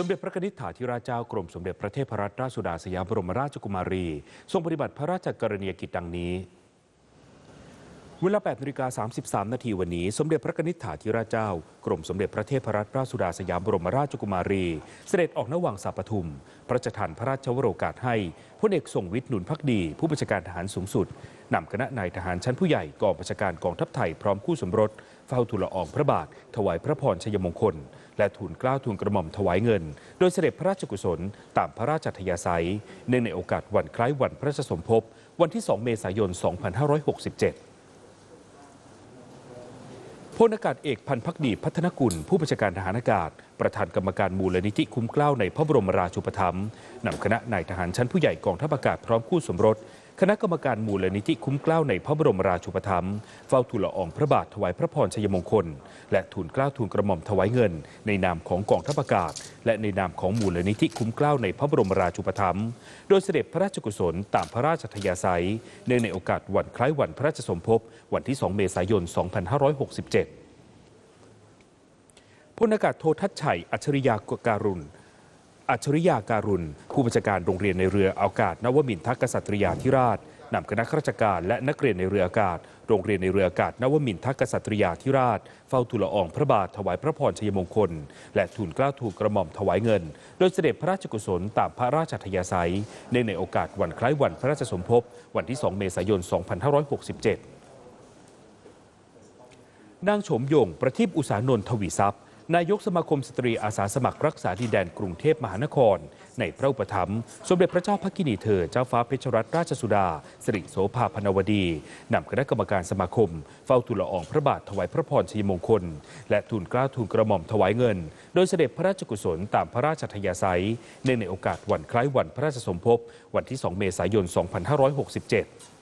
สมเด็จพระนิธิถาธิราชเจ้ากรมสมเด็จพระเทพรัตนราชสุดาสยามบรมราชกุมารี ทรงปฏิบัติพระราชกรณียกิจดังนี้ เวลา8นาฬิกา33 นาทีวันนี้ สมเด็จพระนิธิถาธิราชเจ้ากรมสมเด็จพระเทพรัตนราชสุดาสยามบรมราชกุมารี เสด็จออกนวังสาปทุม พระราชทานพระราชวโรกาสให้พลเอกทรงวิทย์หนุนพักดี ผู้บัญชาการทหารสูงสุดนำคณะนายทหารชั้นผู้ใหญ่กองบัญชาการกองทัพไทยพร้อมคู่สมรส เฝ้าทูลละอองพระบาท ถวายพระพรชัยมงคล และทูลเกล้าทูลกระหม่อมถวายเงิน โดยเสด็จพระราชกุศลตามพระราชอัธยาศัยเนื่องในโอกาสวันคล้ายวันพระราชสมภพวันที่ 2 เมษายน 2567พลอากาศเอกพันพักดีพัฒนกุล ผู้บัญชาการทหารอากาศ ประธานกรรมการมูลนิธิคุ้มเกล้าในพระบรมราชูปถัมภ์นำคณะนายทหารชั้นผู้ใหญ่กองทัพอากาศพร้อมคู่สมรส คณะกรรมการมูลนิธิคุ้มเกล้าในพระบรมราชูปถัมภ์เฝ้าทูลละอองพระบาทถวายพระพรชัยมงคล และทูลเกล้าทูลกระหม่อมถวายเงิน ในนามของกองทัพอากาศ และในนามของมูลนิธิคุ้มเกล้าในพระบรมราชูปถัมภ์โดยเสด็จพระราชกุศลตามพระราชอัธยาศัยเนื่องในโอกาสวันคล้ายวันพระราชสมภพวันที่ 2 เมษายน 2567พลอากาศโททัชชัย อัจฉริยาการุณ อัจฉริยาการุณ ผู้บัญชาการโรงเรียนในเรืออากาศนวมินทกษัตริยาธิราชนำคณะข้าราชการและนักเรียนในเรืออากาศ โรงเรียนในเรืออากาศนวมินทกษัตริยาธิราช เฝ้าทูลละอองพระบาทถวายพระพรชัยมงคล และทูลเกล้าทูลกระหม่อมถวายเงิน โดยเสด็จพระราชกุศลตามพระราชอัธยาศัยเนื่องในโอกาสวันคล้ายวันพระราชสมภพวันที่ 2 เมษายน 2567นางโฉมยงประทีปอุสานนท์ทวีทรัพย์ นายกสมาคมสตรีอาสาสมัครรักษาดินแดนกรุงเทพมหานคร ในพระอุปถัมภ์สมเด็จพระเจ้าพักินีเธอเจ้าฟ้าเพชรรัตนราชสุดาสิริโสภาพนวดีนำคณะกรรมการสมาคม เฝ้าทูลละอองพระบาทถวายพระพรชัยมงคล และทูลกล้าทูลกระหม่อมถวายเงิน โดยเสด็จพระราชกุศลตามพระราชอัธยาศัยเนื่องในโอกาสวันคล้ายวันพระราชสมภพวันที่ 2 เมษายน 2567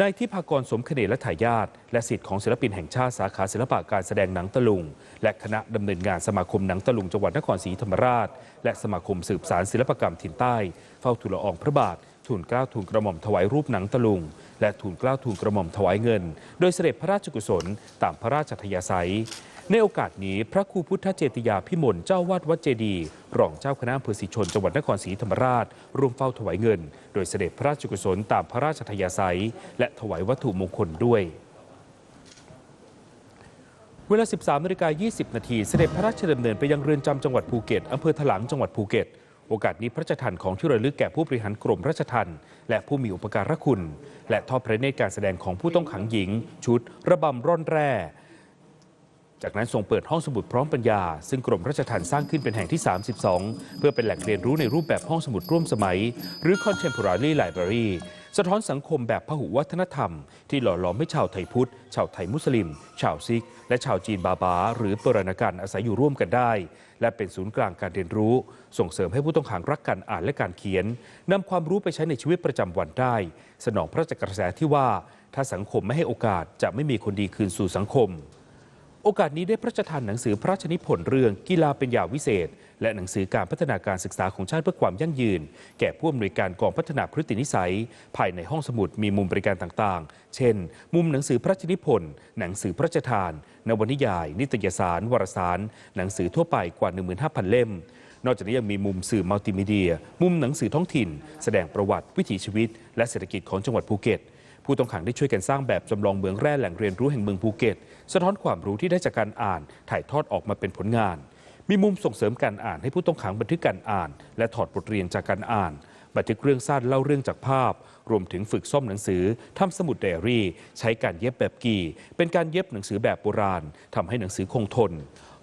นายทิพากรสมคเนและทายาทและสิทธิ์ของศิลปินแห่งชาติสาขาศิลปะการแสดงหนังตะลุง และคณะดำเนินงานสมาคมหนังตะลุงจังหวัดนครศรีธรรมราช และสมาคมสืบสารศิลปกรรมถิ่นใต้ เฝ้าทูลละอองพระบาททูลเกล้าทูลกระหม่อมถวายรูปหนังตะลุง และทูลเกล้าทูลกระหม่อมถวายเงิน โดยเสด็จพระราชกุศลตามพระราชอัธยาศัย ในโอกาสนี้พระครูพุทธเจติยาพิมลเจ้าวาดวัดเจดี รองเจ้าคณะอำเภอศรีชนจังหวัดนครศรีธรรมราช ร่วมเฝ้าถวายเงิน โดยเสด็จพระราชกุศลตามพระราชอัธยาศัย และถวายวัตถุมงคลด้วยเวลา 13นาฬิกา20 นาที เสด็จพระราชดำเนินไปยังเรือนจำจังหวัดภูเก็ตอำเภอถลางจังหวัดภูเก็ต โอกาสนี้พระราชทานของที่ระลึกแก่ผู้บริหารกรมราชทัณฑ์และผู้มีอุปการะคุณ และทอดพระเนตรการแสดงของผู้ต้องขังหญิง ชุด ระบำร่อนแร่ จากนั้นทรงเปิดห้องสมุดพร้อมปัญญา ซึ่งกรมราชทัณฑ์สร้างขึ้นเป็นแห่งที่ 32 เพื่อเป็นแหล่งเรียนรู้ในรูปแบบห้องสมุดร่วมสมัย หรือ Contemporary Library สะท้อนสังคมแบบพหุวัฒนธรรม ที่หล่อหลอมให้ชาวไทยพุทธ ชาวไทยมุสลิม ชาวซิก และชาวจีนบาบา หรือปรณกันอาศัยอยู่ร่วมกันได้ และเป็นศูนย์กลางการเรียนรู้ ส่งเสริมให้ผู้ต้องขังรักการอ่านและการเขียนนำความรู้ไปใช้ในชีวิตประจำวันได้ สนองพระราชกระแสที่ว่า ถ้าสังคมไม่ให้โอกาสจะไม่มีคนดีคืนสู่สังคม โอกาสนี้ได้พระราชทานหนังสือพระราชนิพนธ์เรื่องกีฬาเป็นยาวิเศษ และหนังสือการพัฒนาการศึกษาของชาติเพื่อความยั่งยืน แก่ผู้อำนวยการกองพัฒนาพฤตินิสัย ภายในห้องสมุดมีมุมบริการต่างๆ เช่น มุมหนังสือพระราชนิพนธ์หนังสือพระราชทาน นวนิยาย นิตยสาร วารสาร หนังสือทั่วไปกว่า 15,000 เล่ม นอกจากนี้ยังมีมุมสื่อมัลติมีเดีย มุมหนังสือท้องถิ่น แสดงประวัติวิถีชีวิต และเศรษฐกิจของจังหวัดภูเก็ต ผู้ต้องขังได้ช่วยกันสร้างแบบจำลองเมืองแร่แหล่งเรียนรู้แห่งเมืองภูเก็ต สะท้อนความรู้ที่ได้จากการอ่าน ถ่ายทอดออกมาเป็นผลงาน มีมุมส่งเสริมการอ่านให้ผู้ต้องขังบันทึกการอ่าน และถอดบทเรียนจากการอ่าน บันทึกเรื่องสั้นเล่าเรื่องจากภาพ รวมถึงฝึกซ่อมหนังสือทำสมุดไดอารี่ ใช้การเย็บแบบกีเป็นการเย็บหนังสือแบบโบราณทำให้หนังสือคงทน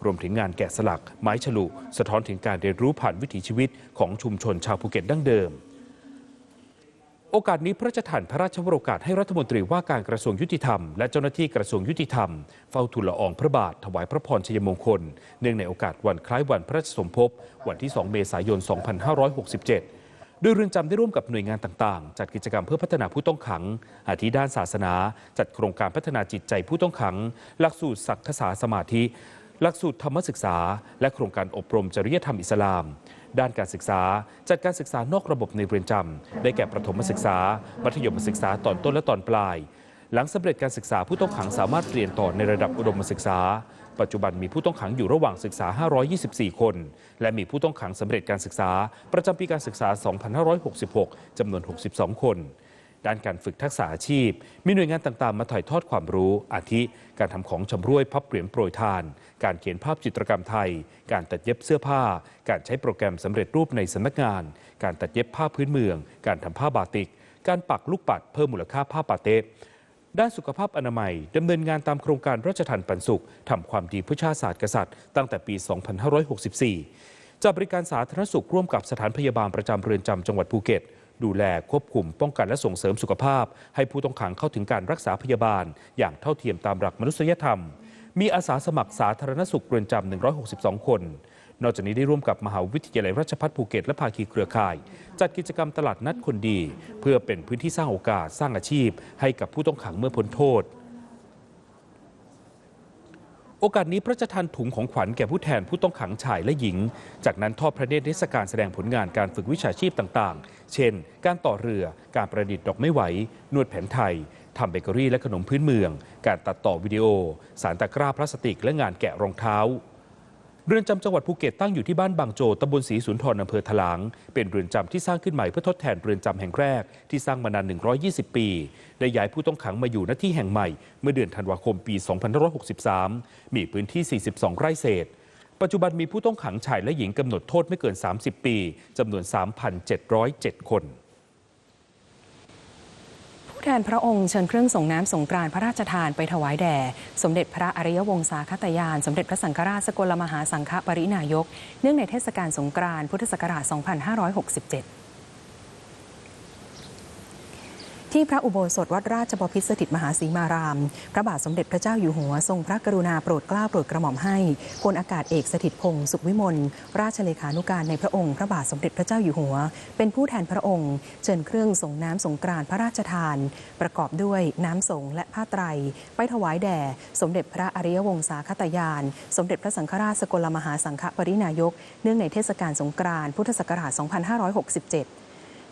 รวมถึงงานแกะสลัก ไม้ฉลุ สะท้อนถึงการเรียนรู้ผ่านวิถีชีวิตของชุมชนชาวภูเก็ตดั้งเดิม โอกาสนี้พระราชทานพระราชวโรกาสให้รัฐมนตรีว่าการกระทรวงยุติธรรม และเจ้าหน้าที่กระทรวงยุติธรรม เฝ้าทูลละอองพระบาทถวายพระพรชัยมงคล เนื่องในโอกาสวันคล้ายวันพระราชสมภพวันที่ 2 เมษายน 2567 โดยเรือนจำได้ร่วมกับหน่วยงานต่างๆ จัดกิจกรรมเพื่อพัฒนาผู้ต้องขัง อาทิด้านศาสนา จัดโครงการพัฒนาจิตใจผู้ต้องขัง หลักสูตรศักษาสมาธิ หลักสูตรธรรมศึกษา และโครงการอบรมจริยธรรมอิสลาม ด้านการศึกษา จัดการศึกษานอกระบบในเรือนจำได้แก่ประถมศึกษา มัธยมศึกษาตอนต้นและตอนปลาย หลังสำเร็จการศึกษาผู้ต้องขังสามารถเรียนต่อในระดับอุดมศึกษา ปัจจุบันมีผู้ต้องขังอยู่ระหว่างศึกษา 524 คน และมีผู้ต้องขังสำเร็จการศึกษา ประจำปีการศึกษา 2566จำนวน 62 คน ด้านการฝึกทักษะอาชีพ มีหน่วยงานต่างๆ มาถ่ายทอดความรู้ อาทิ การทำของชำร่วยพับเหรียญโปรยทาน การเขียนภาพจิตรกรรมไทย การตัดเย็บเสื้อผ้า การใช้โปรแกรมสำเร็จรูปในสำนักงาน การตัดเย็บผ้าพื้นเมือง การทำผ้าบาติก การปักลูกปัดเพิ่มมูลค่าผ้าปาเต้ด้านสุขภาพอนามัยดำเนินงานตามโครงการราชทันปันสุขทำความดีเพื่อชาติศาสตร์กษัตริย์ ตั้งแต่ปี 2564จัดบริการสาธารณสุขร่วมกับสถานพยาบาลประจำเรือนจำจังหวัดภูเก็ต ดูแลควบคุมป้องกันและส่งเสริมสุขภาพ ให้ผู้ต้องขังเข้าถึงการรักษาพยาบาล อย่างเท่าเทียมตามหลักมนุษยธรรม มีอาสาสมัครสาธารณสุขเรือนจำ 162 คน นอกจากนี้ได้ร่วมกับมหาวิทยาลัยราชภัฏภูเก็ตและภาคีเครือข่าย จัดกิจกรรมตลาดนัดคนดี เพื่อเป็นพื้นที่สร้างโอกาสสร้างอาชีพ ให้กับผู้ต้องขังเมื่อพ้นโทษ โอกาสนี้พระราชทานถุงของขวัญแก่ผู้แทนผู้ต้องขังชายและหญิง จากนั้นทอดพระเนตรเทศกาลแสดงผลงานการฝึกวิชาชีพต่างๆ เช่น การต่อเรือ การประดิษฐ์ดอกไม้ไหว นวดแผนไทย ทำเบเกอรี่และขนมพื้นเมือง การตัดต่อวิดีโอ สารตะกร้าพลาสติกและงานแกะรองเท้า เรือนจำจังหวัดภูเก็ตตั้งอยู่ที่บ้านบางโจตำบลศรีสุนทรอำเภอถลาง เป็นเรือนจำที่สร้างขึ้นใหม่เพื่อทดแทนเรือนจำแห่งแรกที่สร้างมานาน 120 ปี ได้ย้ายผู้ต้องขังมาอยู่ณที่แห่งใหม่ เมื่อเดือนธันวาคมปี 2563 มีพื้นที่ 42 ไร่เศษ ปัจจุบันมีผู้ต้องขังชายและหญิงกำหนดโทษไม่เกิน 30 ปีจำนวน 3,707 คน ผู้แทนพระองค์เชิญเครื่องส่งน้ำสงกรานพระราชทานไปถวายแด่ สมเด็จพระอริยวงศาคตยาน สมเด็จพระสังฆราชสกลมหาสังฆปรินายก เนื่องในเทศกาลสงกรานต์พุทธศักราช 2567 ที่พระอุโบสถวัดราชบพิตรสถิตมหาศรีมาราม พระบาทสมเด็จพระเจ้าอยู่หัว ทรงพระกรุณาโปรดเกล้าโปรดกระหม่อมให้พลอากาศเอกสถิตพงศ์สุขวิมลราชเลขานุการในพระองค์ พระบาทสมเด็จพระเจ้าอยู่หัว เป็นผู้แทนพระองค์ เชิญเครื่องส่งน้ำสงกรานพระราชทาน ประกอบด้วยน้ำสงและผ้าไตร ไปถวายแด่ สมเด็จพระอริยวงศาคตยาน สมเด็จพระสังฆราชสกลมหาสังฆปรินายก เนื่องในเทศกาลสงกรานต์พุทธศักราช 2567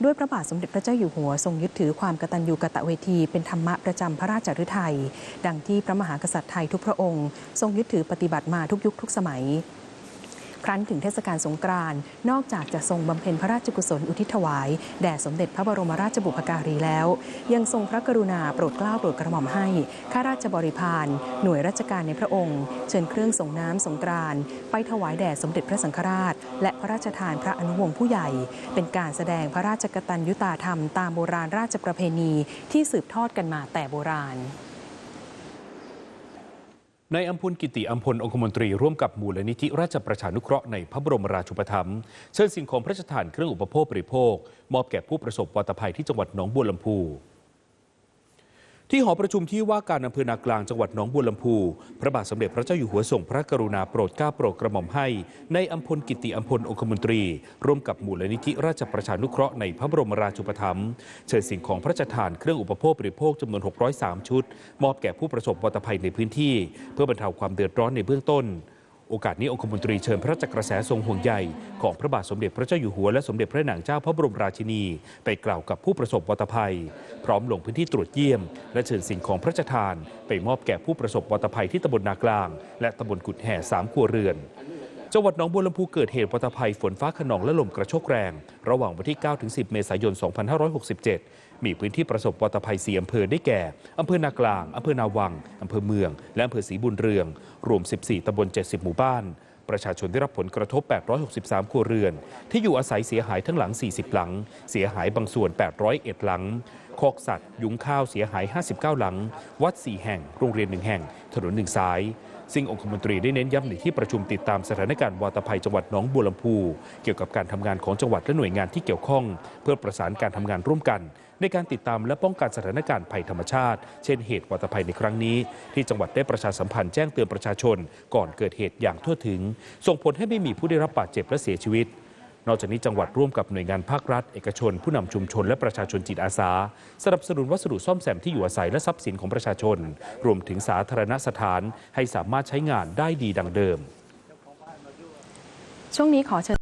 ด้วยพระบาทสมเด็จพระเจ้าอยู่หัวทรงยึดถือความกตัญญูกะตะเวทีเป็นธรรมะประจำพระราชฤทัยดังที่พระมหากษัตริย์ไทยทุกพระองค์ ทรงยึดถือปฏิบัติมาทุกยุคทุกสมัย ครั้นถึงเทศกาลสงกรานต์นอกจากจะทรงบำเพ็ญพระราชกุศลอุทิศถวาย แด่สมเด็จพระบรมราชบุพการีแล้ว ยังทรงพระกรุณาโปรดเกล้าโปรดกระหม่อมให้ข้าราชบริพารหน่วยราชการในพระองค์ เชิญเครื่องส่งน้ำสงกรานต์ไปถวายแด่สมเด็จพระสังฆราช และพระราชทานพระอนุวงศ์ผู้ใหญ่ เป็นการแสดงพระราชกตัญญูตาธรรมตามโบราณราชประเพณีที่สืบทอดกันมาแต่โบราณ ในอัมพลกิติอัมพลองคมนตรีร่วมกับมูลนิธิราชประชานุเคราะห์ในพระบรมราชูปถัมภ์เชิญสิ่งของพระราชทานเครื่องอุปโภคบริโภค มอบแก่ผู้ประสบวัตภัยที่จังหวัดหนองบัวลำพู ที่หอประชุมที่ว่าการอำเภอนากลางจังหวัดหนองบัวลำพู พระบาทสมเด็จพระเจ้าอยู่หัวทรงพระกรุณาโปรดเกล้าโปรดกระหม่อมให้ ในอัมพลกิติอัมพลองคมนตรี ร่วมกับมูลนิธิราชประชานุเคราะห์ในพระบรมราชูปถัมภ์เชิญสิ่งของพระราชทานเครื่องอุปโภคบริโภคจำนวน 603 ชุด มอบแก่ผู้ประสบวัตภัยในพื้นที่ เพื่อบรรเทาความเดือดร้อนในเบื้องต้น โอกาสนี้องคมนตรีเชิญพระราชกระแสทรงห่วงใยของพระบาทสมเด็จพระเจ้าอยู่หัวและสมเด็จพระนางเจ้าพระบรมราชินี ไปกล่าวกับผู้ประสบวัตภัย พร้อมลงพื้นที่ตรวจเยี่ยม และเชิญสิ่งของพระราชทาน ไปมอบแก่ผู้ประสบวัตภัยที่ตำบลนากลาง และตำบลกุดแห่สามครัวเรือน จังหวัดหนองบัวลำพูเกิดเหตุวัตภัยฝนฟ้าขนองและลมกระโชกแรง ระหว่างวันที่ 9-10 เมษายน 2567 มีพื้นที่ประสบวัตภัย4อำเภอได้แก่อำเภอนากลางอำเภอนาวังอำเภอเมือง และอำเภอศรีบุญเรือง รวม 14ตำบล 70 หมู่บ้าน ประชาชนได้รับผลกระทบ 863 ครัวเรือน ที่อยู่อาศัยเสียหายทั้งหลัง 40 หลัง เสียหายบางส่วน 801 หลัง คอกสัตว์ยุ้งข้าวเสียหาย 59 หลัง วัด 4 แห่ง โรงเรียน 1 แห่ง ถนน1สาย ซึ่งองคมนตรีได้เน้นย้ำในที่ประชุมติดตามสถานการณ์วาตภัยจังหวัดหนองบัวลำพู เกี่ยวกับการทำงานของจังหวัดและหน่วยงานที่เกี่ยวข้อง เพื่อประสานการทำงานร่วมกัน ในการติดตามและป้องกันสถานการณ์ภัยธรรมชาติ เช่นเหตุวาตภัยในครั้งนี้ ที่จังหวัดได้ประชาสัมพันธ์แจ้งเตือนประชาชน ก่อนเกิดเหตุอย่างทั่วถึง ส่งผลให้ไม่มีผู้ได้รับบาดเจ็บและเสียชีวิต นอกจากนี้จังหวัดร่วมกับหน่วยงานภาครัฐ เอกชน ผู้นำชุมชน และประชาชนจิตอาสา สนับสนุนวัสดุซ่อมแซมที่อยู่อาศัยและทรัพย์สินของประชาชน รวมถึงสาธารณสถานให้สามารถใช้งานได้ดีดังเดิม ช่วงนี้ขอเชิญ